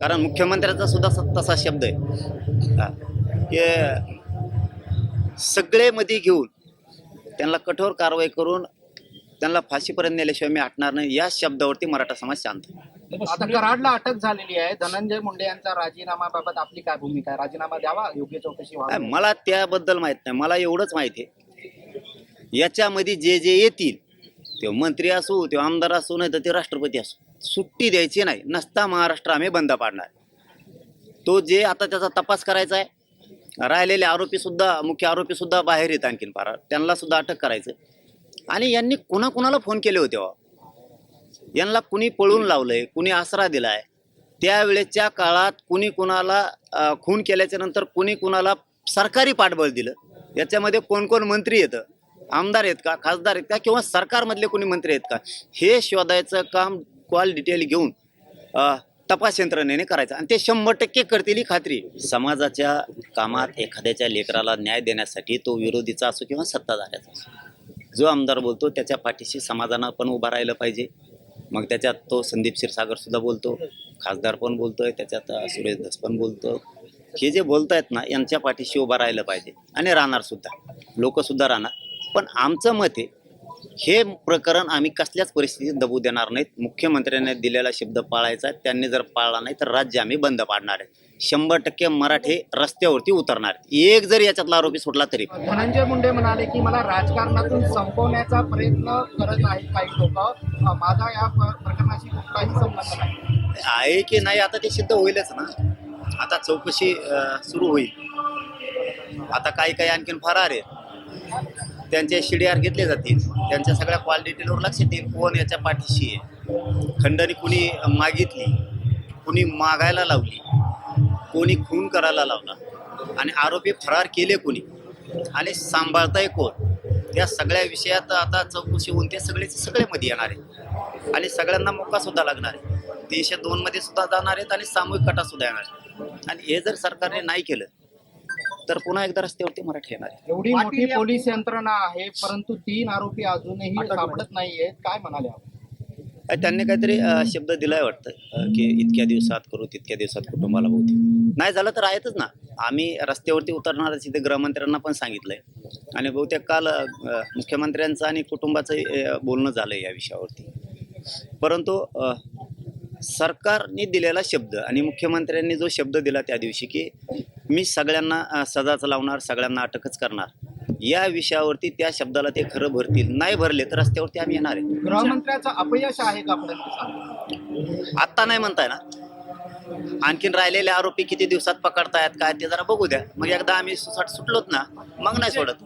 कारण मुख्यमंत्र्याचा सुद्धा तसा शब्द आहे. की सगळे मध्ये घेऊन त्यांना कठोर कारवाई करून त्यांना फाशीपर्यंत नेल्याशिवाय मी हटणार नाही. या शब्दावरती मराठा समाज शांत. आता कराडला अटक झालेली आहे. धनंजय मुंडे यांचा राजीनामाबाबत आपली काय भूमिका आहे? राजीनामा द्यावा? योग्य चौकशी मला त्याबद्दल माहीत नाही. मला एवढंच माहिती आहे. याच्यामध्ये जे जे येतील ते मंत्री असो ते आमदार असो नाही तर ते राष्ट्रपती असो. सुट्टी द्यायची नाही. नसता महाराष्ट्र आम्ही बंद पाडणार. तो जे आता त्याचा तपास करायचा आहे राहिलेले आरोपी सुद्धा मुख्य आरोपी सुद्धा बाहेर येत आणखीन फार त्यांना सुद्धा अटक करायचं. आणि यांनी कुणाकुणाला फोन केले होते हो? यांना कुणी पळून लावलंय कुणी आसरा दिलाय त्यावेळेच्या काळात कुणी कुणाला खून केल्याच्यानंतर कुणी कुणाला सरकारी पाठबळ दिलं? याच्यामध्ये कोण कोण मंत्री येतं? आमदार आहेत का खासदार आहेत का किंवा सरकारमधले कोणी मंत्री आहेत का? हे शोधायचं काम कॉल डिटेल घेऊन तपास यंत्रणेने करायचं. आणि ते शंभर टक्के करतील ही खात्री. समाजाच्या कामात एखाद्याच्या लेकराला न्याय देण्यासाठी तो विरोधीचा असो किंवा सत्ताधाऱ्याचा असो जो आमदार बोलतो त्याच्या पाठीशी समाजानं पण उभा राहिलं पाहिजे. मग त्याच्यात तो संदीप क्षीरसागरसुद्धा बोलतो खासदार पण बोलतो आहे त्याच्यात सुरेश धस पण बोलतो. हे जे बोलत आहेत ना यांच्या पाठीशी उभा राहिलं पाहिजे. आणि राहणारसुद्धा लोकसुद्धा राहणार. पण आमचं मत आहे हे प्रकरण आम्ही कसल्याच परिस्थितीत दबू देणार नाहीत. मुख्यमंत्र्यांनी दिलेला शब्द पाळायचा आहे. त्यांनी जर पाळला नाही तर राज्य आम्ही बंद पाडणार आहे. शंभर टक्के मराठे रस्त्यावरती उतरणार. एक जर याच्यातला आरोपी सुटला तरी धनंजय मुंडे म्हणाले की मला राजकारणातून संपवण्याचा प्रयत्न करत आहेत काही लोक. माझा या प्रकरणाशी कुठलाही संबंध नाही. आहे की नाही आता ते सिद्ध होईलच ना. आता चौकशी सुरू होईल. आता काही काही आणखीन फरार आहेत. त्यांचे शिडीआर घेतले जातील. त्यांच्या सगळ्या क्वालिटीवर लक्ष देईल कोण याच्या पाठीशी आहे? खंडणी कुणी मागितली कुणी मागायला लावली कोणी खून करायला लावला आणि आरोपी फरार केले कोणी? आणि सांभाळताय कोण? या सगळ्या विषयात आता चौकशी होऊन ते सगळे मध्ये येणार आहे आणि सगळ्यांना मोका सुद्धा लागणार आहे. तीनशे दोन मध्ये सुद्धा जाणार आहेत आणि सामूहिक कटा सुद्धा येणार आहेत. आणि हे जर सरकारने नाही केलं तर पुन्हा एकदा रस्त्यावरती मराठी येणार आहे. एवढी मोठी पोलीस यंत्रणा आहे परंतु तीन आरोपी अजूनही सापडत नाहीयेत. काय म्हणाले आपण? त्यांनी काहीतरी शब्द दिलाय वाटतं की इतक्या दिवसात करू तितक्या दिवसात कुटुंबाला बहुतेक नाही झालं तर आहेतच ना. आम्ही रस्त्यावरती उतरणार तिथे गृहमंत्र्यांना पण सांगितलंय. आणि बहुतेक काल मुख्यमंत्र्यांचं आणि कुटुंबाचं बोलणं झालं या विषयावरती. परंतु सरकारने दिलेला शब्द आणि मुख्यमंत्र्यांनी जो शब्द दिला त्या दिवशी की मी सगळ्यांना सजाच लावणार सगळ्यांना अटकच करणार. या विषयावरती त्या शब्दाला ते खरं भरतील. नाही भरले तर रस्त्यावरती आम्ही येणार आहे. गृहमंत्र्याचं अपयश आहे का आत्ता नाही म्हणताय ना? आणखीन राहिलेले आरोपी किती दिवसात पकडतायत काय ते जरा बघू द्या. मग एकदा आम्ही सुसाट सुटलोत ना मग नाही सोडत.